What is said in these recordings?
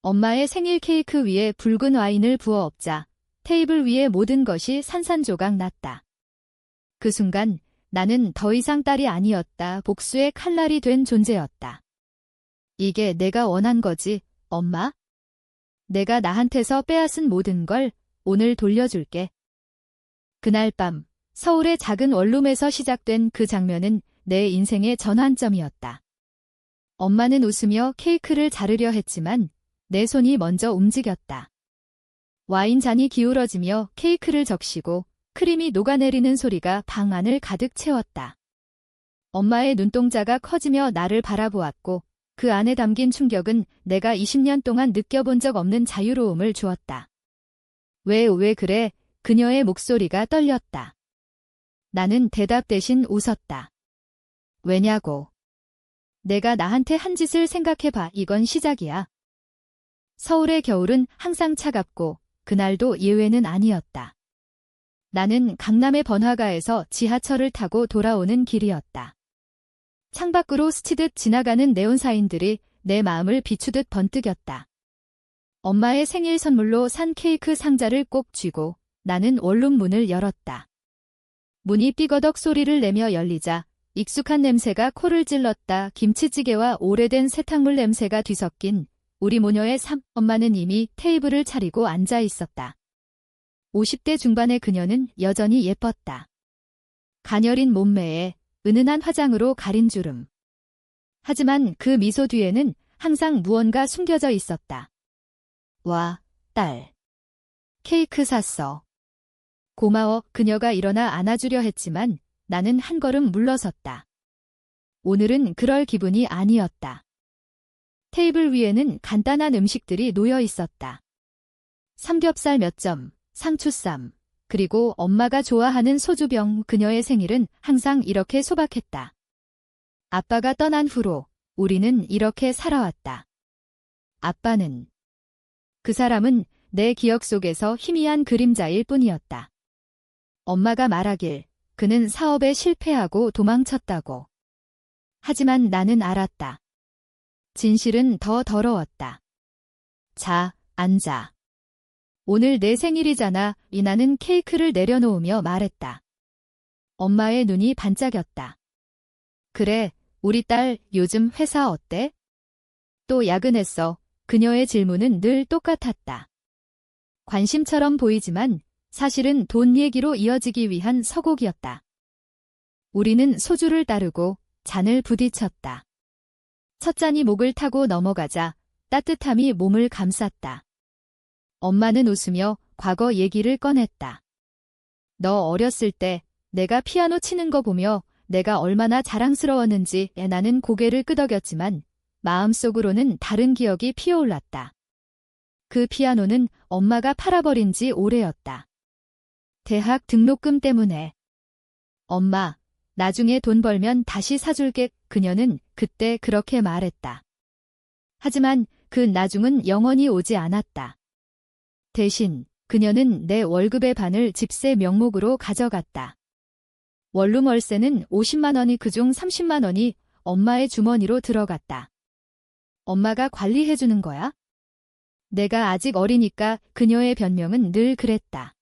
엄마의 생일 케이크 위에 붉은 와인을 부어 엎자 테이블 위에 모든 것이 산산조각 났다. 그 순간 나는 더 이상 딸이 아니었다. 복수의 칼날이 된 존재였다. 이게 내가 원한 거지, 엄마? 내가 나한테서 빼앗은 모든 걸 오늘 돌려줄게. 그날 밤, 서울의 작은 원룸에서 시작된 그 장면은 내 인생의 전환점이었다. 엄마는 웃으며 케이크를 자르려 했지만 내 손이 먼저 움직였다. 와인 잔이 기울어지며 케이크를 적시고 크림이 녹아내리는 소리가 방 안을 가득 채웠다. 엄마의 눈동자가 커지며 나를 바라보았고 그 안에 담긴 충격은 내가 20년 동안 느껴본 적 없는 자유로움을 주었다. 왜, 왜 그래? 그녀의 목소리가 떨렸다. 나는 대답 대신 웃었다. 왜냐고. 내가 나한테 한 짓을 생각해봐. 이건 시작이야. 서울의 겨울은 항상 차갑고 그날도 예외는 아니었다. 나는 강남의 번화가에서 지하철을 타고 돌아오는 길이었다. 창밖으로 스치듯 지나가는 네온사인들이 내 마음을 비추듯 번뜩였다. 엄마의 생일 선물로 산 케이크 상자를 꼭 쥐고 나는 원룸 문을 열었다. 문이 삐거덕 소리를 내며 열리자 익숙한 냄새가 코를 찔렀다. 김치찌개와 오래된 세탁물 냄새가 뒤섞인 우리 모녀의 삶. 엄마는 이미 테이블을 차리고 앉아 있었다. 50대 중반의 그녀는 여전히 예뻤다. 가녀린 몸매에 은은한 화장으로 가린 주름. 하지만 그 미소 뒤에는 항상 무언가 숨겨져 있었다. 와, 딸. 케이크 샀어. 고마워. 그녀가 일어나 안아주려 했지만 나는 한 걸음 물러섰다. 오늘은 그럴 기분이 아니었다. 테이블 위에는 간단한 음식들이 놓여 있었다. 삼겹살 몇 점, 상추쌈, 그리고 엄마가 좋아하는 소주병 그녀의 생일은 항상 이렇게 소박했다. 아빠가 떠난 후로 우리는 이렇게 살아왔다. 아빠는 그 사람은 내 기억 속에서 희미한 그림자일 뿐이었다. 엄마가 말하길 그는 사업에 실패하고 도망쳤다고. 하지만 나는 알았다. 진실은 더 더러웠다. 자, 앉아. 오늘 내 생일이잖아. 이나는 케이크를 내려놓으며 말했다. 엄마의 눈이 반짝였다. 그래, 우리 딸 요즘 회사 어때? 또 야근했어. 그녀의 질문은 늘 똑같았다. 관심처럼 보이지만 사실은 돈 얘기로 이어지기 위한 서곡이었다. 우리는 소주를 따르고 잔을 부딪혔다. 첫 잔이 목을 타고 넘어가자 따뜻함이 몸을 감쌌다. 엄마는 웃으며 과거 얘기를 꺼냈다. 너 어렸을 때 내가 피아노 치는 거 보며 내가 얼마나 자랑스러웠는지 나는 고개를 끄덕였지만 마음속으로는 다른 기억이 피어올랐다. 그 피아노는 엄마가 팔아버린 지 오래였다. 대학 등록금 때문에. 엄마, 나중에 돈 벌면 다시 사줄게. 그녀는 그때 그렇게 말했다. 하지만 그 나중은 영원히 오지 않았다. 대신 그녀는 내 월급의 반을 집세 명목으로 가져갔다. 원룸 월세는 50만 원이 그중 30만 원이 엄마의 주머니로 들어갔다. 엄마가 관리해주는 거야? 내가 아직 어리니까 그녀의 변명은 늘 그랬다.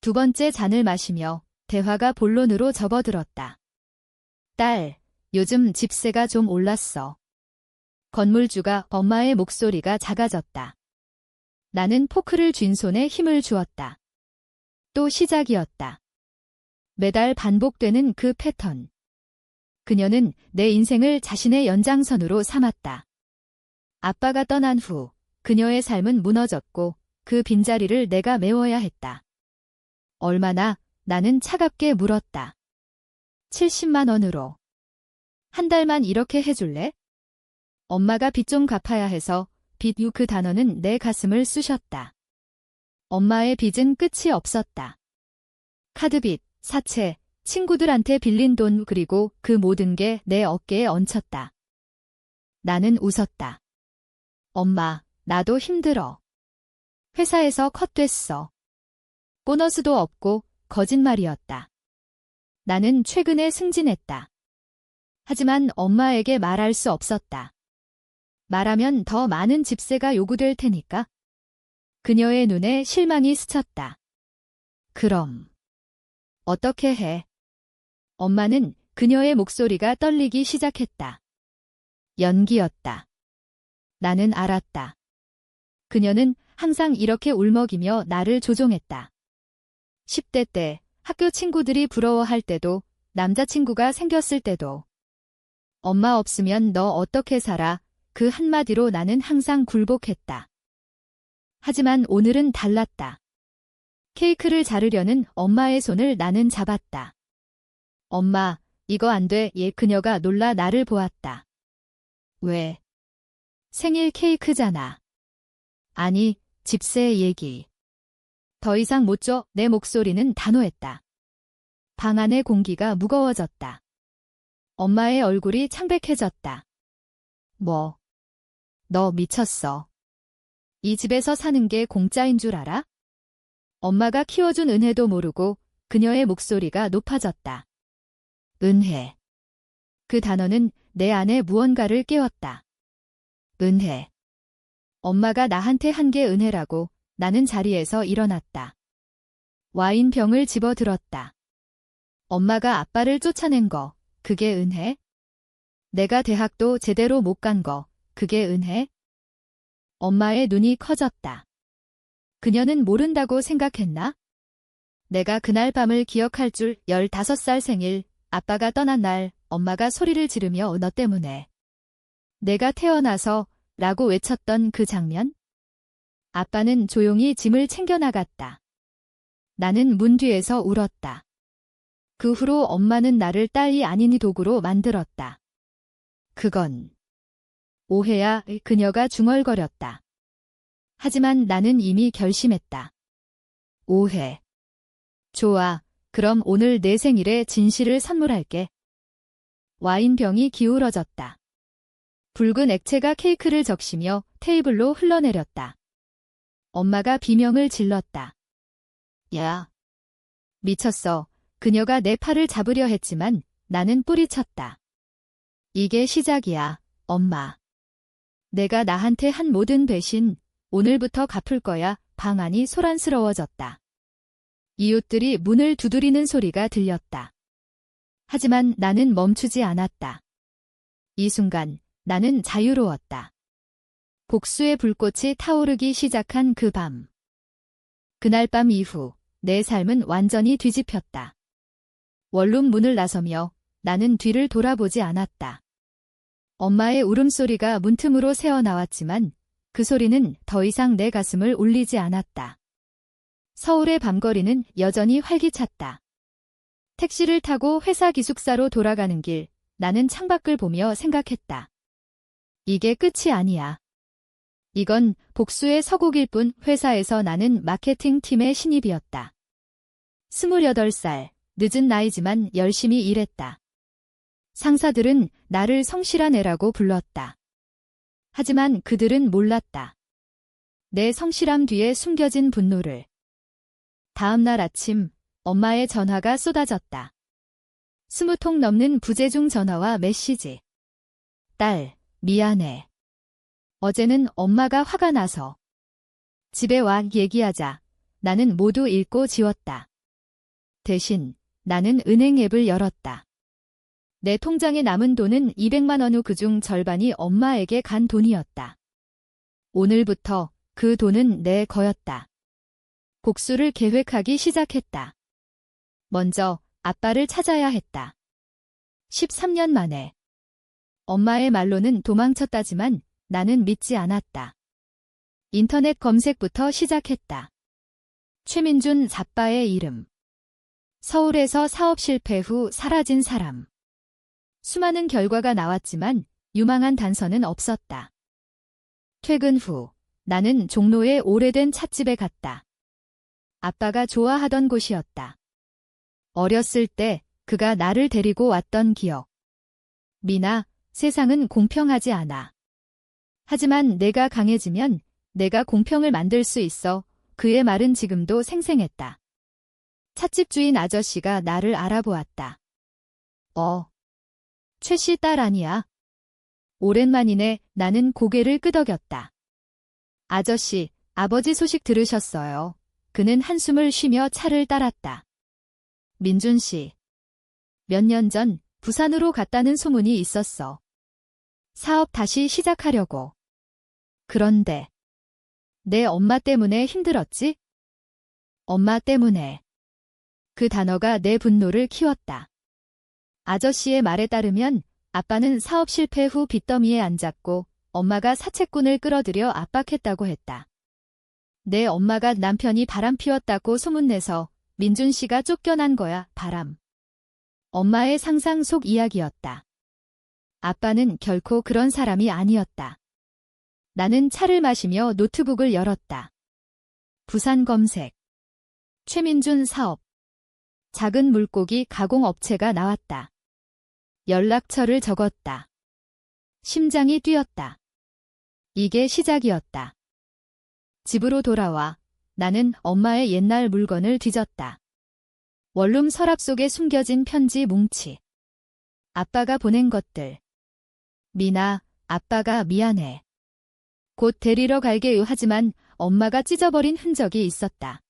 두 번째 잔을 마시며 대화가 본론으로 접어들었다. 딸, 요즘 집세가 좀 올랐어. 건물주가 엄마의 목소리가 작아졌다. 나는 포크를 쥔 손에 힘을 주었다. 또 시작이었다. 매달 반복되는 그 패턴. 그녀는 내 인생을 자신의 연장선으로 삼았다. 아빠가 떠난 후 그녀의 삶은 무너졌고 그 빈자리를 내가 메워야 했다. 얼마나 나는 차갑게 물었다. 70만 원으로. 한 달만 이렇게 해줄래? 엄마가 빚 좀 갚아야 해서 빚유 그 단어는 내 가슴을 쑤셨다. 엄마의 빚은 끝이 없었다. 카드빚, 사채, 친구들한테 빌린 돈 그리고 그 모든 게 내 어깨에 얹혔다. 나는 웃었다. 엄마, 나도 힘들어. 회사에서 컷됐어. 보너스도 없고 거짓말이었다. 나는 최근에 승진했다. 하지만 엄마에게 말할 수 없었다. 말하면 더 많은 집세가 요구될 테니까. 그녀의 눈에 실망이 스쳤다. 그럼 어떻게 해? 엄마는 그녀의 목소리가 떨리기 시작했다. 연기였다. 나는 알았다. 그녀는 항상 이렇게 울먹이며 나를 조종했다. 10대 때 학교 친구들이 부러워할 때도 남자친구가 생겼을 때도 엄마 없으면 너 어떻게 살아? 그 한마디로 나는 항상 굴복했다. 하지만 오늘은 달랐다. 케이크를 자르려는 엄마의 손을 나는 잡았다. 엄마, 이거 안 돼. 얘 그녀가 놀라 나를 보았다. 왜? 생일 케이크잖아. 아니, 집세 얘기. 더 이상 못 줘. 내 목소리는 단호했다. 방 안의 공기가 무거워졌다. 엄마의 얼굴이 창백해졌다. 뭐? 너 미쳤어. 이 집에서 사는 게 공짜인 줄 알아? 엄마가 키워준 은혜도 모르고 그녀의 목소리가 높아졌다. 은혜. 그 단어는 내 안에 무언가를 깨웠다. 은혜. 엄마가 나한테 한 게 은혜라고 나는 자리에서 일어났다. 와인병을 집어 들었다. 엄마가 아빠를 쫓아낸 거, 그게 은혜? 내가 대학도 제대로 못 간 거, 그게 은혜? 엄마의 눈이 커졌다. 그녀는 모른다고 생각했나? 내가 그날 밤을 기억할 줄 15살 생일, 아빠가 떠난 날, 엄마가 소리를 지르며 너 때문에. 내가 태어나서 라고 외쳤던 그 장면? 아빠는 조용히 짐을 챙겨 나갔다. 나는 문 뒤에서 울었다. 그 후로 엄마는 나를 딸이 아닌 도구로 만들었다. 그건 오해야 그녀가 중얼거렸다. 하지만 나는 이미 결심했다. 오해. 좋아. 그럼 오늘 내 생일에 진실을 선물할게. 와인병이 기울어졌다. 붉은 액체가 케이크를 적시며 테이블로 흘러내렸다. 엄마가 비명을 질렀다. 야. 미쳤어. 그녀가 내 팔을 잡으려 했지만 나는 뿌리쳤다. 이게 시작이야, 엄마. 내가 나한테 한 모든 배신, 오늘부터 갚을 거야. 방 안이 소란스러워졌다. 이웃들이 문을 두드리는 소리가 들렸다. 하지만 나는 멈추지 않았다. 이 순간 나는 자유로웠다. 복수의 불꽃이 타오르기 시작한 그 밤. 그날 밤 이후 내 삶은 완전히 뒤집혔다. 원룸 문을 나서며 나는 뒤를 돌아보지 않았다. 엄마의 울음소리가 문틈으로 새어나왔지만 그 소리는 더 이상 내 가슴을 울리지 않았다. 서울의 밤거리는 여전히 활기찼다. 택시를 타고 회사 기숙사로 돌아가는 길, 나는 창밖을 보며 생각했다. 이게 끝이 아니야. 이건 복수의 서곡일 뿐 회사에서 나는 마케팅 팀의 신입이었다. 28살, 늦은 나이지만 열심히 일했다. 상사들은 나를 성실한 애라고 불렀다. 하지만 그들은 몰랐다. 내 성실함 뒤에 숨겨진 분노를. 다음 날 아침 엄마의 전화가 쏟아졌다. 스무 통 넘는 부재중 전화와 메시지. 딸, 미안해. 어제는 엄마가 화가 나서. 집에 와 얘기하자. 나는 모두 읽고 지웠다. 대신 나는 은행 앱을 열었다. 내 통장에 남은 돈은 200만 원 후 그중 절반이 엄마에게 간 돈이었다. 오늘부터 그 돈은 내 거였다. 복수를 계획하기 시작했다. 먼저 아빠를 찾아야 했다. 13년 만에. 엄마의 말로는 도망쳤다지만 나는 믿지 않았다. 인터넷 검색부터 시작했다. 최민준 자빠의 이름. 서울에서 사업 실패 후 사라진 사람. 수많은 결과가 나왔지만 유망한 단서는 없었다. 퇴근 후 나는 종로의 오래된 찻집에 갔다. 아빠가 좋아하던 곳이었다. 어렸을 때 그가 나를 데리고 왔던 기억. 미나, 세상은 공평하지 않아. 하지만 내가 강해지면 내가 공평을 만들 수 있어. 그의 말은 지금도 생생했다. 찻집 주인 아저씨가 나를 알아보았다. 어, 최 씨 딸 아니야? 오랜만이네 나는 고개를 끄덕였다. 아저씨, 아버지 소식 들으셨어요. 그는 한숨을 쉬며 차를 따랐다. 민준 씨. 몇 년 전 부산으로 갔다는 소문이 있었어. 사업 다시 시작하려고. 그런데 내 엄마 때문에 힘들었지? 엄마 때문에. 그 단어가 내 분노를 키웠다. 아저씨의 말에 따르면 아빠는 사업 실패 후 빚더미에 앉았고 엄마가 사채꾼을 끌어들여 압박했다고 했다. 내 엄마가 남편이 바람 피웠다고 소문내서 민준 씨가 쫓겨난 거야, 바람. 엄마의 상상 속 이야기였다. 아빠는 결코 그런 사람이 아니었다. 나는 차를 마시며 노트북을 열었다. 부산 검색. 최민준 사업. 작은 물고기 가공업체가 나왔다. 연락처를 적었다. 심장이 뛰었다. 이게 시작이었다. 집으로 돌아와 나는 엄마의 옛날 물건을 뒤졌다. 원룸 서랍 속에 숨겨진 편지 뭉치. 아빠가 보낸 것들. 미나, 아빠가 미안해. 곧 데리러 갈게요 하지만 엄마가 찢어버린 흔적이 있었다.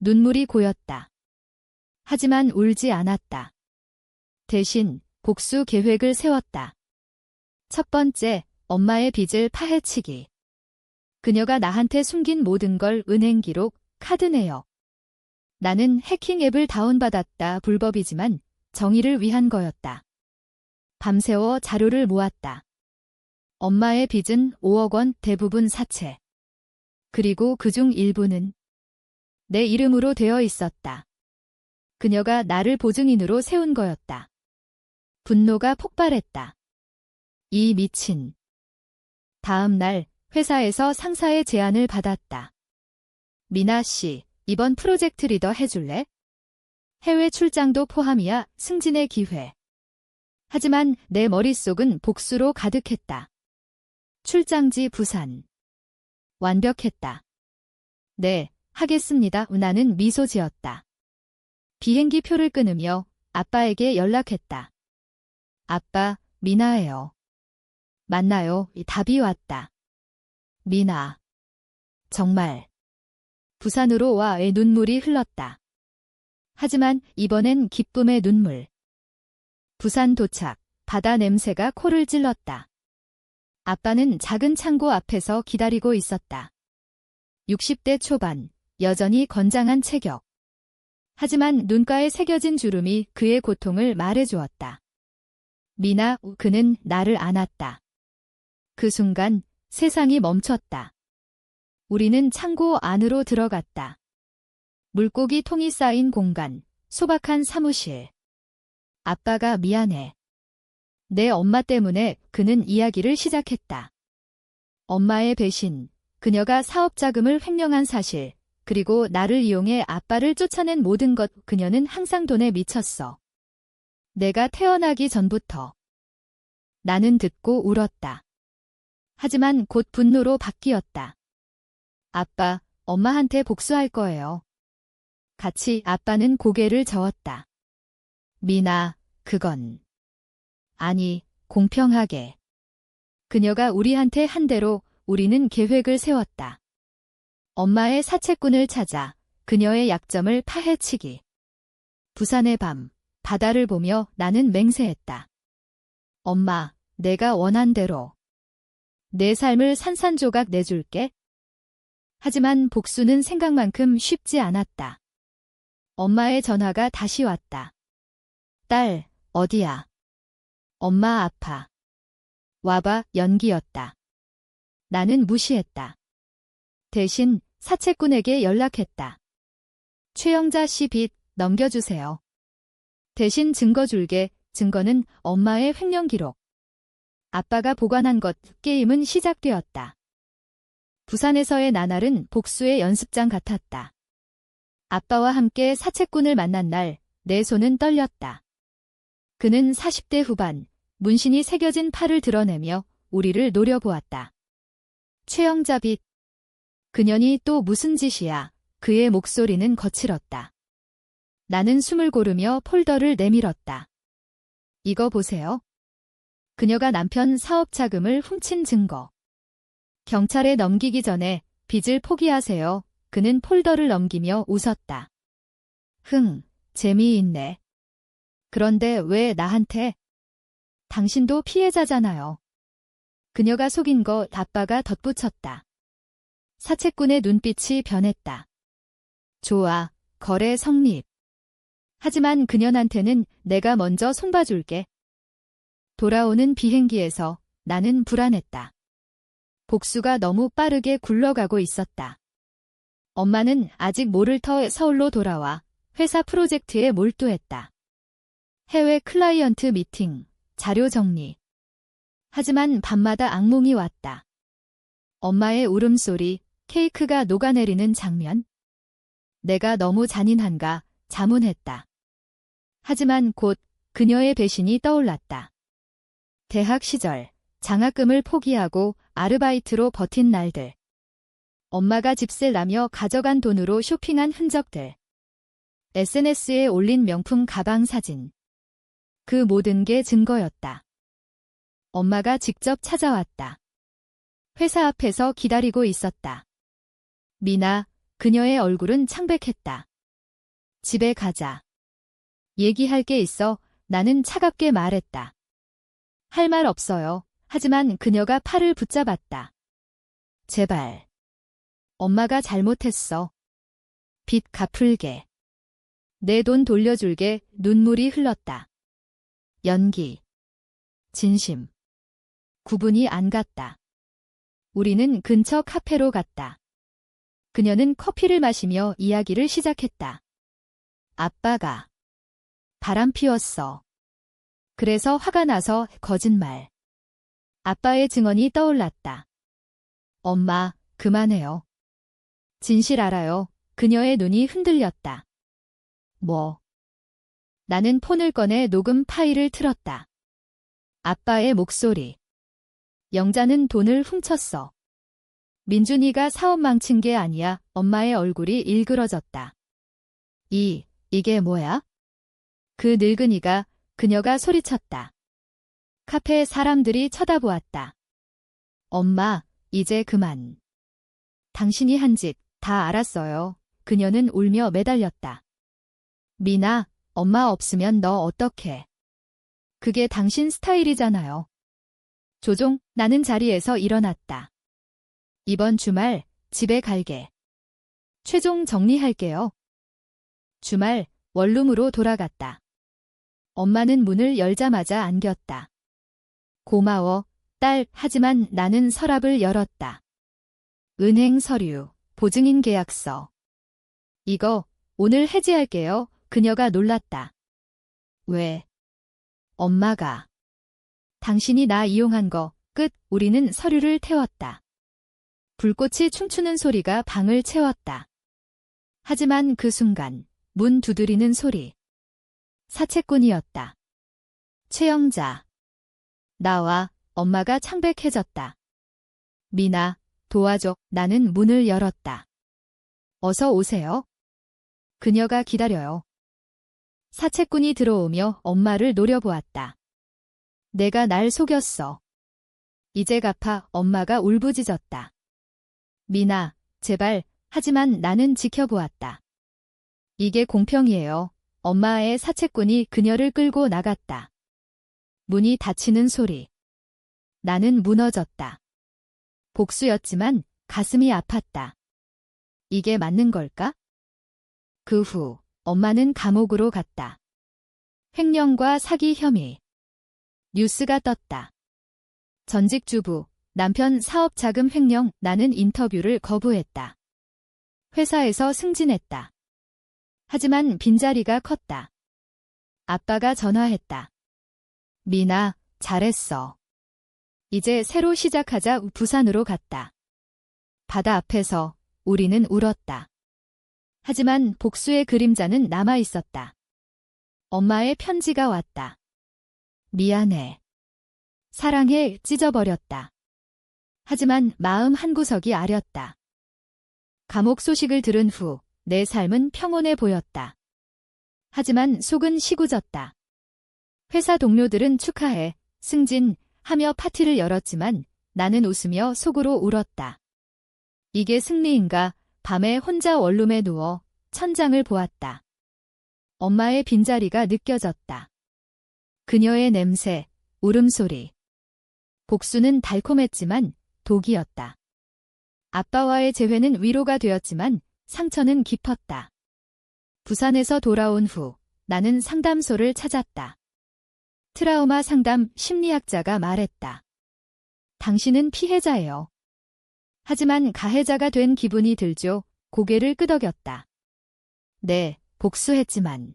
눈물이 고였다. 하지만 울지 않았다. 대신 복수 계획을 세웠다. 첫 번째, 엄마의 빚을 파헤치기. 그녀가 나한테 숨긴 모든 걸 은행 기록, 카드 내역. 나는 해킹 앱을 다운받았다 불법이지만 정의를 위한 거였다. 밤새워 자료를 모았다. 엄마의 빚은 5억 원 대부분 사채. 그리고 그 중 일부는 내 이름으로 되어 있었다. 그녀가 나를 보증인으로 세운 거였다. 분노가 폭발했다. 이 미친. 다음 날 회사에서 상사의 제안을 받았다. 미나 씨, 이번 프로젝트 리더 해줄래? 해외 출장도 포함이야 승진의 기회. 하지만 내 머릿속은 복수로 가득했다. 출장지 부산. 완벽했다. 네, 하겠습니다. 나는 미소 지었다. 비행기 표를 끊으며 아빠에게 연락했다. 아빠, 미나예요. 만나요. 답이 왔다. 미나. 정말. 부산으로 와의 눈물이 흘렀다. 하지만 이번엔 기쁨의 눈물. 부산 도착, 바다 냄새가 코를 찔렀다. 아빠는 작은 창고 앞에서 기다리고 있었다. 60대 초반, 여전히 건장한 체격. 하지만 눈가에 새겨진 주름이 그의 고통을 말해주었다. 미나, 그는 나를 안았다. 그 순간 세상이 멈췄다. 우리는 창고 안으로 들어갔다. 물고기 통이 쌓인 공간, 소박한 사무실. 아빠가 미안해. 내 엄마 때문에 그는 이야기를 시작했다. 엄마의 배신, 그녀가 사업 자금을 횡령한 사실, 그리고 나를 이용해 아빠를 쫓아낸 모든 것 그녀는 항상 돈에 미쳤어. 내가 태어나기 전부터. 나는 듣고 울었다. 하지만 곧 분노로 바뀌었다. 아빠, 엄마한테 복수할 거예요. 같이 아빠는 고개를 저었다. 미나, 그건. 아니, 공평하게. 그녀가 우리한테 한 대로 우리는 계획을 세웠다. 엄마의 사채꾼을 찾아 그녀의 약점을 파헤치기. 부산의 밤, 바다를 보며 나는 맹세했다. 엄마, 내가 원한 대로. 내 삶을 산산조각 내줄게. 하지만 복수는 생각만큼 쉽지 않았다. 엄마의 전화가 다시 왔다. 딸, 어디야? 엄마 아파. 와봐 연기였다. 나는 무시했다. 대신 사채꾼에게 연락했다. 최영자 씨 빚 넘겨주세요. 대신 증거 줄게 증거는 엄마의 횡령 기록. 아빠가 보관한 것 게임은 시작되었다. 부산에서의 나날은 복수의 연습장 같았다. 아빠와 함께 사채꾼을 만난 날 내 손은 떨렸다. 그는 40대 후반, 문신이 새겨진 팔을 드러내며 우리를 노려보았다. 최영자 빛. 그년이 또 무슨 짓이야. 그의 목소리는 거칠었다. 나는 숨을 고르며 폴더를 내밀었다. 이거 보세요. 그녀가 남편 사업 자금을 훔친 증거. 경찰에 넘기기 전에 빚을 포기하세요. 그는 폴더를 넘기며 웃었다. 흥, 재미있네. 그런데 왜 나한테? 당신도 피해자잖아요. 그녀가 속인 거 아빠가 덧붙였다. 사채꾼의 눈빛이 변했다. 좋아, 거래 성립. 하지만 그년한테는 내가 먼저 손봐줄게. 돌아오는 비행기에서 나는 불안했다. 복수가 너무 빠르게 굴러가고 있었다. 엄마는 아직 모를 터 서울로 돌아와 회사 프로젝트에 몰두했다. 해외 클라이언트 미팅, 자료 정리. 하지만 밤마다 악몽이 왔다. 엄마의 울음소리, 케이크가 녹아내리는 장면. 내가 너무 잔인한가 자문했다. 하지만 곧 그녀의 배신이 떠올랐다. 대학 시절 장학금을 포기하고 아르바이트로 버틴 날들. 엄마가 집세 라며 가져간 돈으로 쇼핑한 흔적들. SNS에 올린 명품 가방 사진. 그 모든 게 증거였다. 엄마가 직접 찾아왔다. 회사 앞에서 기다리고 있었다. 미나, 그녀의 얼굴은 창백했다. 집에 가자. 얘기할 게 있어 나는 차갑게 말했다. 할 말 없어요. 하지만 그녀가 팔을 붙잡았다. 제발. 엄마가 잘못했어. 빚 갚을게. 내 돈 돌려줄게 눈물이 흘렀다. 연기. 진심. 구분이 안 갔다. 우리는 근처 카페로 갔다. 그녀는 커피를 마시며 이야기를 시작했다. 아빠가 바람 피웠어. 그래서 화가 나서 거짓말. 아빠의 증언이 떠올랐다. 엄마, 그만해요. 진실 알아요. 그녀의 눈이 흔들렸다. 뭐? 나는 폰을 꺼내 녹음 파일을 틀었다. 아빠의 목소리. 영자는 돈을 훔쳤어. 민준이가 사업 망친 게 아니야. 엄마의 얼굴이 일그러졌다. 이, 이게 뭐야? 그 늙은이가 그녀가 소리쳤다. 카페 사람들이 쳐다보았다. 엄마, 이제 그만. 당신이 한 짓 다 알았어요. 그녀는 울며 매달렸다. 미나, 엄마 없으면 너 어떡해. 그게 당신 스타일이잖아요. 조종, 나는 자리에서 일어났다. 이번 주말 집에 갈게. 최종 정리할게요. 주말 원룸으로 돌아갔다. 엄마는 문을 열자마자 안겼다. 고마워, 딸, 하지만 나는 서랍을 열었다. 은행 서류, 보증인 계약서. 이거 오늘 해지할게요. 그녀가 놀랐다. 왜? 엄마가. 당신이 나 이용한 거, 끝, 우리는 서류를 태웠다. 불꽃이 춤추는 소리가 방을 채웠다. 하지만 그 순간, 문 두드리는 소리. 사채꾼이었다. 최영자. 나와 엄마가 창백해졌다. 미나, 도와줘. 나는 문을 열었다. 어서 오세요. 그녀가 기다려요. 사채꾼이 들어오며 엄마를 노려보았다. 내가 날 속였어. 이제 갚아 엄마가 울부짖었다. 미나, 제발, 하지만 나는 지켜보았다. 이게 공평이에요. 엄마의 사채꾼이 그녀를 끌고 나갔다. 문이 닫히는 소리. 나는 무너졌다. 복수였지만 가슴이 아팠다. 이게 맞는 걸까? 그 후 엄마는 감옥으로 갔다. 횡령과 사기 혐의. 뉴스가 떴다. 전직 주부, 남편 사업 자금 횡령, 나는 인터뷰를 거부했다. 회사에서 승진했다. 하지만 빈자리가 컸다. 아빠가 전화했다. 미나, 잘했어. 이제 새로 시작하자 부산으로 갔다. 바다 앞에서 우리는 울었다. 하지만 복수의 그림자는 남아 있었다. 엄마의 편지가 왔다. 미안해. 사랑해 찢어버렸다. 하지만 마음 한구석이 아렸다. 감옥 소식을 들은 후 내 삶은 평온해 보였다. 하지만 속은 시구졌다. 회사 동료들은 축하해, 승진, 하며 파티를 열었지만 나는 웃으며 속으로 울었다. 이게 승리인가 밤에 혼자 원룸에 누워 천장을 보았다. 엄마의 빈자리가 느껴졌다. 그녀의 냄새, 울음소리. 복수는 달콤했지만 독이었다. 아빠와의 재회는 위로가 되었지만 상처는 깊었다. 부산에서 돌아온 후 나는 상담소를 찾았다. 트라우마 상담 심리학자가 말했다. 당신은 피해자예요. 하지만 가해자가 된 기분이 들죠. 고개를 끄덕였다. 네, 복수했지만.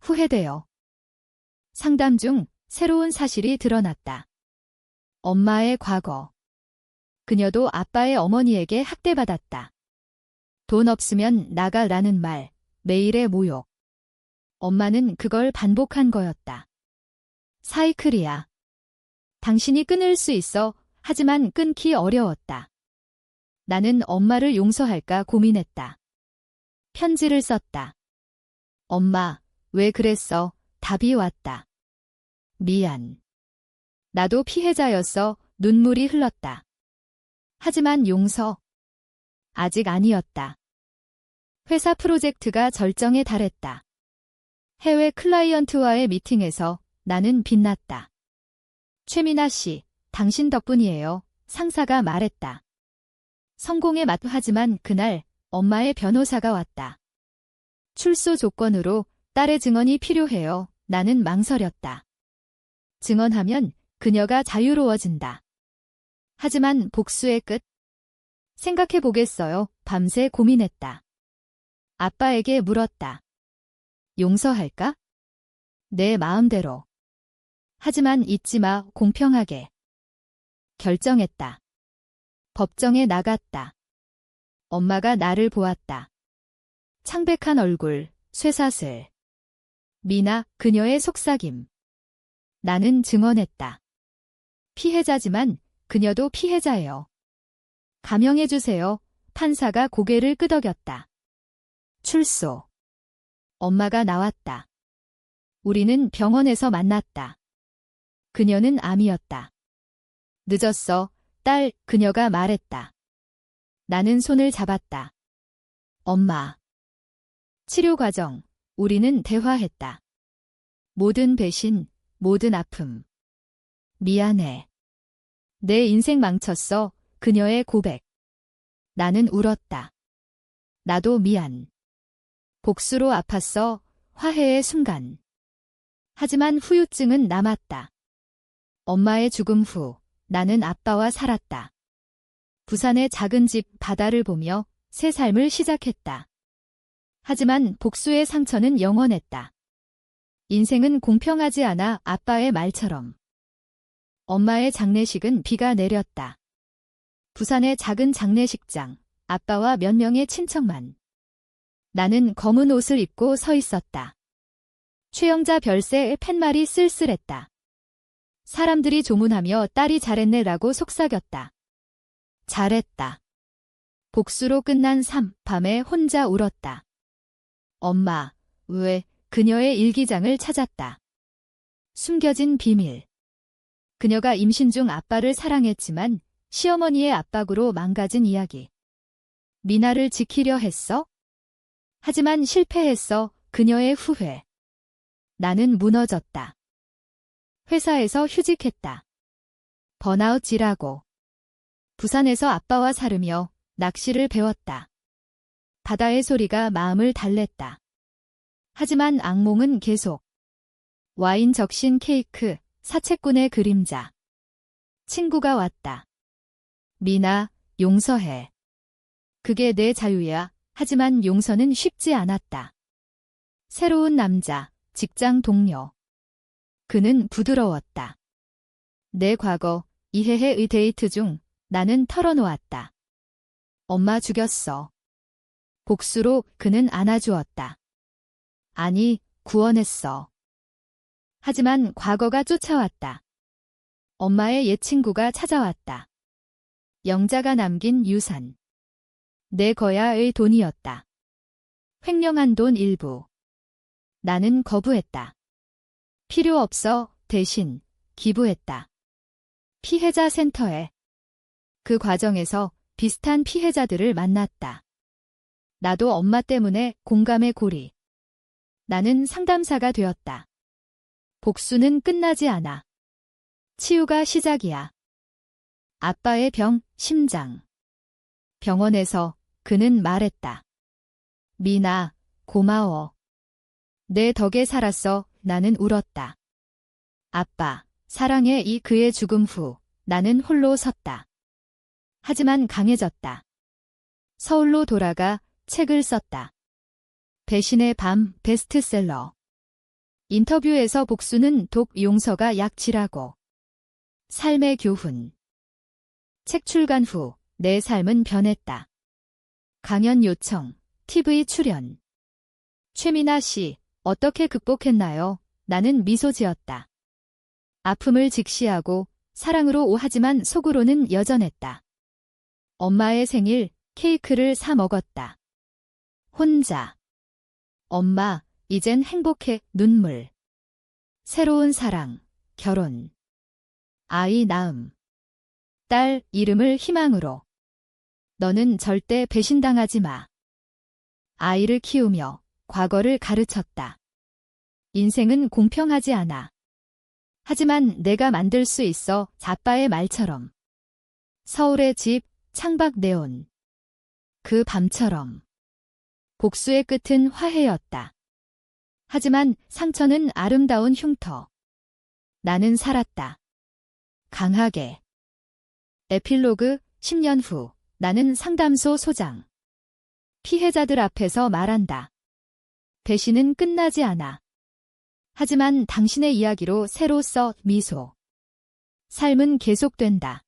후회돼요. 상담 중 새로운 사실이 드러났다. 엄마의 과거. 그녀도 아빠의 어머니에게 학대받았다. 돈 없으면 나가라는 말, 매일의 모욕. 엄마는 그걸 반복한 거였다. 사이클이야. 당신이 끊을 수 있어. 하지만 끊기 어려웠다. 나는 엄마를 용서할까 고민했다. 편지를 썼다. 엄마, 왜 그랬어? 답이 왔다. 미안. 나도 피해자였어. 눈물이 흘렀다. 하지만 용서. 아직 아니었다. 회사 프로젝트가 절정에 달했다. 해외 클라이언트와의 미팅에서 나는 빛났다. 최민아 씨, 당신 덕분이에요. 상사가 말했다. 성공에 맞하지만 그날 엄마의 변호사가 왔다. 출소 조건으로 딸의 증언이 필요해요. 나는 망설였다. 증언하면 그녀가 자유로워진다. 하지만 복수의 끝? 생각해 보겠어요. 밤새 고민했다. 아빠에게 물었다. 용서할까? 내 마음대로. 하지만 잊지 마, 공평하게. 결정했다. 법정에 나갔다. 엄마가 나를 보았다. 창백한 얼굴, 쇠사슬. 미나, 그녀의 속삭임. 나는 증언했다. 피해자지만 그녀도 피해자예요. 감형해주세요. 판사가 고개를 끄덕였다. 출소. 엄마가 나왔다. 우리는 병원에서 만났다. 그녀는 암이었다. 늦었어. 딸, 그녀가 말했다. 나는 손을 잡았다. 엄마. 치료 과정. 우리는 대화했다. 모든 배신, 모든 아픔. 미안해. 내 인생 망쳤어. 그녀의 고백. 나는 울었다. 나도 미안. 복수로 아팠어. 화해의 순간. 하지만 후유증은 남았다. 엄마의 죽음 후 나는 아빠와 살았다. 부산의 작은 집 바다를 보며 새 삶을 시작했다. 하지만 복수의 상처는 영원했다. 인생은 공평하지 않아 아빠의 말처럼. 엄마의 장례식은 비가 내렸다. 부산의 작은 장례식장, 아빠와 몇 명의 친척만. 나는 검은 옷을 입고 서 있었다. 최영자 별세의 팻말이 쓸쓸했다. 사람들이 조문하며 딸이 잘했네라고 속삭였다. 잘했다. 복수로 끝난 삶, 밤에 혼자 울었다. 엄마, 왜, 그녀의 일기장을 찾았다. 숨겨진 비밀. 그녀가 임신 중 아빠를 사랑했지만 시어머니의 압박으로 망가진 이야기. 미나를 지키려 했어? 하지만 실패했어. 그녀의 후회. 나는 무너졌다. 회사에서 휴직했다. 번아웃이라고. 부산에서 아빠와 살으며 낚시를 배웠다. 바다의 소리가 마음을 달랬다. 하지만 악몽은 계속. 와인 적신 케이크, 사채꾼의 그림자. 친구가 왔다. 미나, 용서해. 그게 내 자유야. 하지만 용서는 쉽지 않았다. 새로운 남자, 직장 동료. 그는 부드러웠다. 내 과거, 이해의 데이트 중 나는 털어놓았다. 엄마 죽였어. 복수로 그는 안아주었다. 아니, 구원했어. 하지만 과거가 쫓아왔다. 엄마의 옛 친구가 찾아왔다. 영자가 남긴 유산. 내 거야의 돈이었다. 횡령한 돈 일부. 나는 거부했다. 필요 없어 대신 기부했다. 피해자 센터에. 그 과정에서 비슷한 피해자들을 만났다. 나도 엄마 때문에 공감의 고리. 나는 상담사가 되었다. 복수는 끝나지 않아. 치유가 시작이야. 아빠의 병, 심장. 병원에서 그는 말했다. 미나, 고마워. 내 덕에 살았어. 나는 울었다. 아빠, 사랑해 이 그의 죽음 후 나는 홀로 섰다. 하지만 강해졌다. 서울로 돌아가 책을 썼다. 배신의 밤 베스트셀러. 인터뷰에서 복수는 독 용서가 약치라고. 삶의 교훈. 책 출간 후 내 삶은 변했다. 강연 요청, TV 출연. 최미나 씨, 어떻게 극복했나요? 나는 미소 지었다. 아픔을 직시하고 사랑으로 오하지만 속으로는 여전했다. 엄마의 생일 케이크를 사 먹었다. 혼자. 엄마, 이젠 행복해, 눈물. 새로운 사랑, 결혼. 아이 낳음. 딸 이름을 희망으로. 너는 절대 배신당하지 마. 아이를 키우며 과거를 가르쳤다. 인생은 공평하지 않아. 하지만 내가 만들 수 있어 자빠의 말처럼. 서울의 집, 창밖 네온. 그 밤처럼. 복수의 끝은 화해였다. 하지만 상처는 아름다운 흉터. 나는 살았다. 강하게. 에필로그 10년 후 나는 상담소 소장. 피해자들 앞에서 말한다. 배신은 끝나지 않아. 하지만 당신의 이야기로 새로 써 미소. 삶은 계속된다.